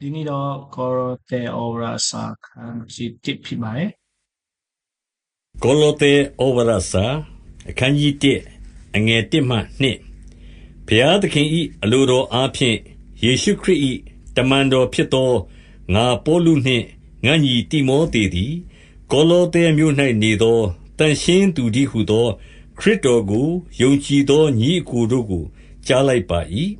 ဒီနေ့တော့ကောရသေဩဝါစာခန်းကြီးတစ်ဖြစ်ပါတယ်ကောလောသဲဩဝါဒစာအခန်းကြီး1အငယ်1မှ2ဘုရားသခင်၏အလိုတော်အားဖြင့်ယေရှုခရစ်၏တမန်တော်ဖြစ်သောငါပေါလုနှင့်ငါညီတိမောသေသည်ကောလောသဲမြို့၌နေသောတန်ရှင်းသူသည်ဟုသောခရစ်တော်ကိုယုံကြည်သောညီအကိုတို့ကိုကြားလိုက်ပါ၏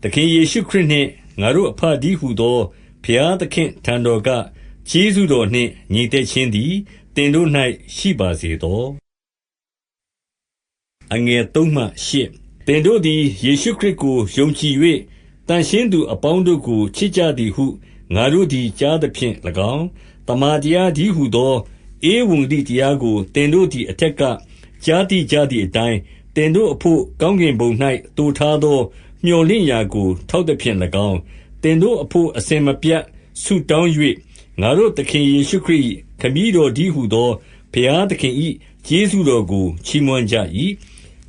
သခင်ယေရှုခရစ်နှင့် ငါတို့အဖဒီဟုသော ဘုရားသခင်ထံတော်က ကျေးဇူးတော်နှင့်ညီသက်ခြင်းသည်တင်တို့၌ရှိပါစေသောအငယ်3မှ8တင်တို့သည် ယေရှုခရစ်ကို ယုံကြည်၍တန်ရှင်းသူအပေါင်းတို့ကို ချစ်ကြသည်ဟု ငါတို့သည် ကြားသဖြင့်၎င်းတမန်တရားဒီဟုသော ဧဝံဂေလိတရားကိုတင်တို့သည် အထက်က ကြားသိကြသည့်အတိုင်းတင်တို့အဖို့ ကောင်းကင်ဘုံ၌တူထားသော မျှော်လင့်ရာကို ထောက်သဖြင့်၎င်းတင်တို့အဖို့ အစင်မပြတ် ဆုတောင်း၍ငါတို့သခင်ယေရှုခရစ်၏ခမည်းတော်ဒီဟုသော ဘုရားသခင်၏ကျေးဇူးတော်ကို ချီးမွမ်းကြ၏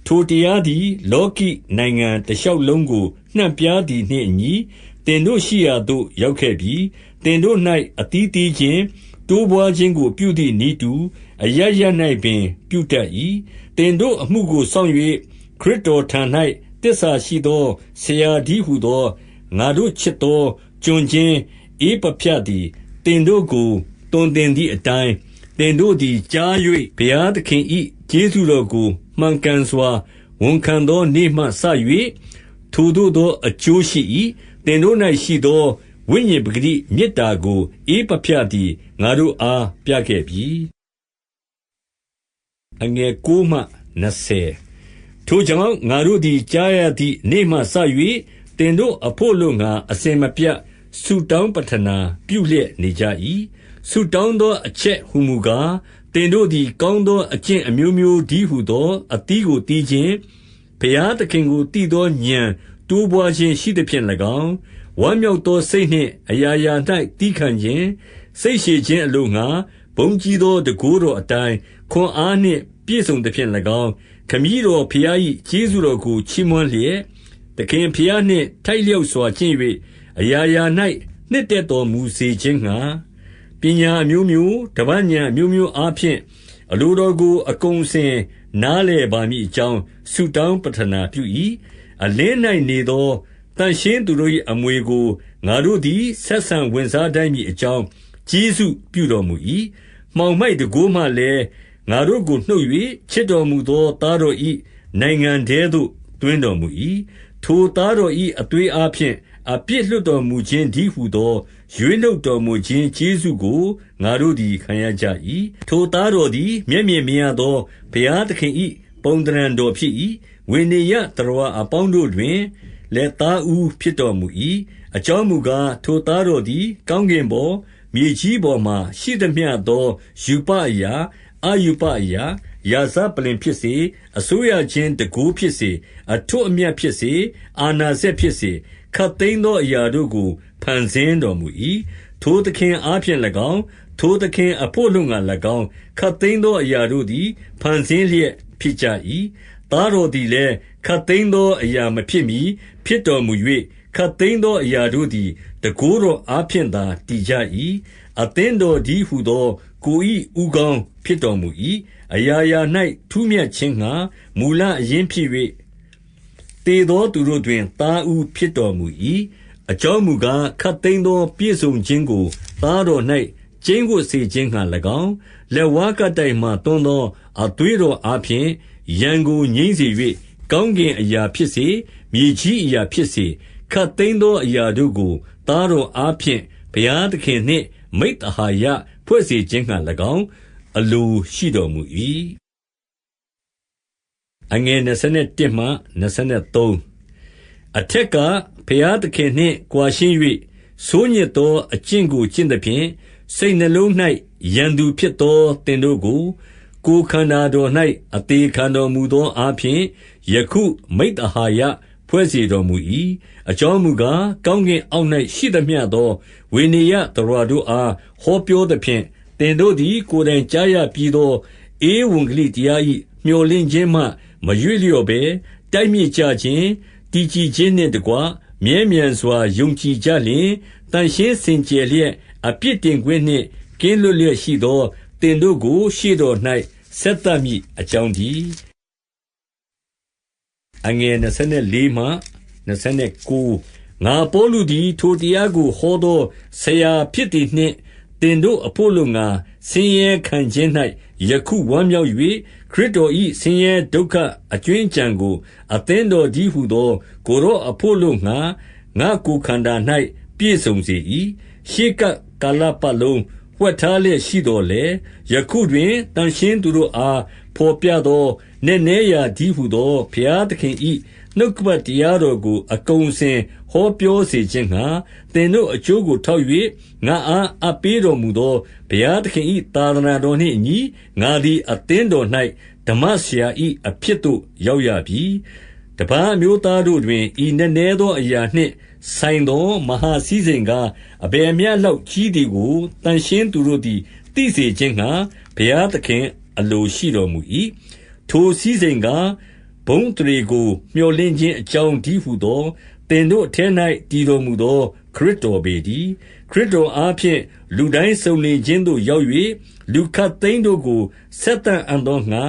ထိုတရားသည် လောကီနိုင်ငံတလျှောက်လုံးကို နှံ့ပြားသည်နှင့်အညီတင်တို့ရှိရာသို့ ရောက်ခဲ့ပြီးတင်တို့၌အတီးတီးခြင်း တိုးပွားခြင်းကို ပြုသည့်ဤတူ အရရ၌ပင် ပြုတတ်၏တင်တို့အမှုကို စောင့်၍ခရစ်တော်ထံ၌ တစ္ဆာရှိသော ဆရာဒီဟုသော ငါတို့ချစ်သော ကျွန်ချင်းဧပဖြတ်သည်တင်တို့ကိုတွင်တင်သည့်အတိုင်းတင်တို့သည် ကြား၍ဘုရားသခင်၏ကျေးဇူးတော်ကို မှန်ကန်စွာ ဝန်ခံသောနေ့မှစ၍ထိုတို့သောအကျိုးရှိ၏တင်တို့၌ရှိသော ဝိညာဉ်ပဂတိမေတ္တာကို ဧပဖြတ်သည် ငါတို့အား ပြခဲ့ပြီအငယ်9မှ20 ထိုကြောင့် ငါတို့သည် ကြားရသည့်နေ့မှစ၍တင်တို့အဖို့လို့ငါအစင်မပြတ် ဆုတောင်းပတနာပြုလျက်နေကြ၏ဆုတောင်းသော အချက်ဟုမူကားတင်တို့သည် ကောင်းသောအကျင့်အမျိုးမျိုးဒီဟုသော အသီးကိုတီးခြင်း ဘုရားသခင်ကိုတည်သောဉာဏ်တိုးပွားခြင်းရှိသဖြင့်၎င်း ဝမ်းမြောက်သောစိတ်နှင့် အရာရာ၌တီးခံခြင်း စိတ်ရှည်ခြင်းအလိုငှာဘုံကြီးသောတကိုးတော်အတိုင်း ခွန်အားနှင့် ပြည့်စုံသဖြင့်၎င်း ခမည်းတော်ဖျား၏ကျေးဇူးတော်ကို ချီးမွမ်းလျက်သခင်ဖျားနှင့် ထိုက်လျောက်စွာကျင့်၍အရာရာ၌နှစ်သက်တော်မူစေခြင်းငှာပညာအမျိုးမျိုးတပည့်ဉာဏ်အမျိုးမျိုးအားဖြင့် အလိုတော်ကို အကုန်စင် နားလည်ပါမည်အကြောင်း ဆုတောင်းပတနာပြု၏အလင်း၌နေသောတန်ရှင်းသူတို့၏အမွေကို ငါတို့သည် ဆက်ဆံဝင်စားတိုင်းမည်အကြောင်း ကျေးဇူးပြုတော်မူ၏မှောင်မိုက်တကိုးမှလည်း ငါတို့ကိုနှုတ်၍ချစ်တော်မူသော သားတော်၏နိုင်ငံထဲသို့တွင်တော်မူ၏ထိုသားတော်၏အသွေးအားဖြင့် အပြစ်လွတ်တော်မူခြင်းဒီဟုသော ရွေးနှုတ်တော်မူခြင်း ကျေးဇူးကို ငါတို့သည် ခံရကြ၏ထိုသားတော်သည် မျက်မြင်မြင်ရသော ဘုရားသခင်၏ပုံသဏ္ဍာန်တော်ဖြစ်၏ဝိနည်းတရဝအပေါင်းတို့တွင် လက်သားဦးဖြစ်တော်မူ၏အကြောင်းမူကား ထိုသားတော်သည် ကောင်းကင်ပေါ် မြေကြီးပေါ်မှရှိသမျှသောယူပအရာ အာယူပအရာယာဇပလင်ဖြစ်စေ အစိုးရချင်းတကူဖြစ်စေ အထွတ်အမြတ်ဖြစ်စေ အာနာစက်ဖြစ်စေခတ်သိမ်းသောအရာတို့ကို ဖန်ဆင်းတော်မူ၏ထိုသခင်အားဖြင့်၎င်း ထိုသခင်အဖို့လုံငါ၎င်းခတ်သိမ်းသောအရာတို့သည် ဖန်ဆင်းလျက် ဖြစ်ကြ၏သားတော်သည်လည်းခတ်သိမ်းသောအရာမဖြစ်မီဖြစ်တော်မူ၍ခတ်သိမ်းသောအရာတို့သည်တကိုးတော်အားဖြင့်သာ တည်ကြ၏ အသင်းတော်ဒီဟုသော ကိုဤဥကောင်းဖြစ်တော်မူ၏အရာရာ၌ထူးမြတ်ခြင်းငှာမူလအရင်ဖြစ်၍တေသောသူတို့တွင် သားဥဖြစ်တော်မူ၏အကြောင်းမူကားခတ်သိမ်းသောပြည့်စုံခြင်းကို သားတော်၌ကျင်းကိုစေခြင်းငှာ၎င်း လက်ဝါးကတိုင်မှသွန်းသော အသွေးတော်အားဖြင့် ရန်ကိုငိမ့်စေ၍ကောင်းကင်အရာဖြစ်စေ မြေကြီးအရာဖြစ်စေခတ်သိမ်းသောအရာတို့ကို သားတော်အားဖြင့် ဘုရားသခင်နှင့် မိတ္တဟာယဖွဲ့စေခြင်းငှာ၎င်း အလိုရှိတော်မူ၏အငယ်21မှ23အထက်ကဘုရားသခင်နှင့်ကြွာရှင်း၍ဆိုးညစ်သောအကျင့်ကိုကျင့်သဖြင့်စိတ်နှလုံး၌ရန်သူဖြစ်သောတင်တို့ကိုကိုယ်ခန္ဓာတော်၌အသေးခံတော်မူသောအားဖြင့်ယခုမိတ္တဟာယ ဖွဲ့စေတော်မူ၏အကြောင်းမူကား ကောင်းကင်အောက်၌ရှိသမျှသောဝိနည်းတရဝတို့အား ဟောပြောသဖြင့်တင်တို့သည် ကိုယ်တိုင်ကြားရပြီးသော ဧဝံဂေလိတရား၏မျှော်လင့်ခြင်းမှ မရွေ့လျော့ဘဲ တိုက်မြစ်ကြခြင်း တည်ကြည်ခြင်းနှင့်တကွ မြဲမြံစွာ ယုံကြည်ကြလျှင်တန်ရှင်းစင်ကြယ်လျက် အပြစ်တင်ခွင့်နှင့် ကင်းလွတ်လျက်ရှိသောတင်တို့ကို ရှေ့တော်၌ဆက်သမည်အကြောင်းဒီ အငယ်24မှ29ငါပေါလုသည် ထိုတရားကိုဟောသောဆရာဖြစ်သည်နှင့်တင်တို့အဖို့လုံငါဆင်းရဲခံခြင်း၌ယခုဝမ်းမြောက်၍ခရစ်တော်၏ဆင်းရဲဒုက္ခအကျွင်းကြံကို အသင်းတော်ကြီးဟုသော ကိုရောအဖို့လုံငါငါကိုယ်ခန္ဓာ၌ပြည့်စုံစေ၏ရှေးကပ်ကာလပတ်လုံးဝှက်ထားလျက်ရှိတော်လေယခုတွင်တန်ရှင်းသူတို့အားဖော်ပြသော နည်းနည်းရာဒီဟုသော ဘုရားသခင်၏နှုတ်ကပတ်တရားတော်ကို အကုန်အစင်ဟောပြောစေခြင်းငှါ သင်တို့အကျိုးကို ထောက်၍ငါအား အပ်ပေးတော်မူသော ဘုရားသခင်၏သာသနာတော်နှင့်အညီ ငါသည် အသင်းတော်၌ဓမ္မဆရာ၏အဖြစ်သို့ ရောက်ရပြီ တပားအမျိုးသားတို့တွင် ဤနည်းနည်းသောအရာနှင့် ဆိုင်သော မဟာစည်းစိမ်ကား အဘယ်မျှလောက်ကြီးသည်ကိုတန်ရှင်းသူတို့သည် သိစေခြင်းငှါ ဘုရားသခင် အလိုရှိတော်မူ၏ ထိုစည်းစိမ်ကား ဘုံတရေကိုမျှော်လင့်ခြင်းအကြောင်းဒီဟုသော သင်တို့အထက်၌တည်တော်မူသော ခရစ်တော်ပေတည်း ခရစ်တော်အားဖြင့် လူတိုင်းစုံလင်ခြင်းသို့ရောက်၍လူခတ်သိမ်းတို့ကို ဆက်တန်အံ့သောငါ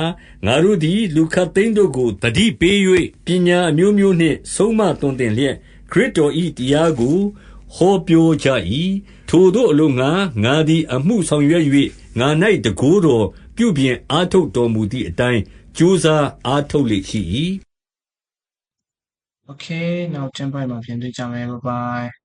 ငါတို့သည် လူခတ်သိမ်းတို့ကိုတတိပေး၍ပညာအမျိုးမျိုးနှင့် ဆုံးမသွန်သင်လျက် ခရစ်တော်၏တရားကို ဟောပြောကြ၏ထိုတို့အလို့ငါငါသည် အမှုဆောင်ရွက်၍ငါ၌တကိုးတော်ပြုပြင်အားထုတ်တော်မူသည့်အတိုင်း ကြိုးစားအားထုတ်လေရှိ၏ Okay နောက်ကျမ်းပိုင်းမှာပြန်တွေ့ကြမယ် bye bye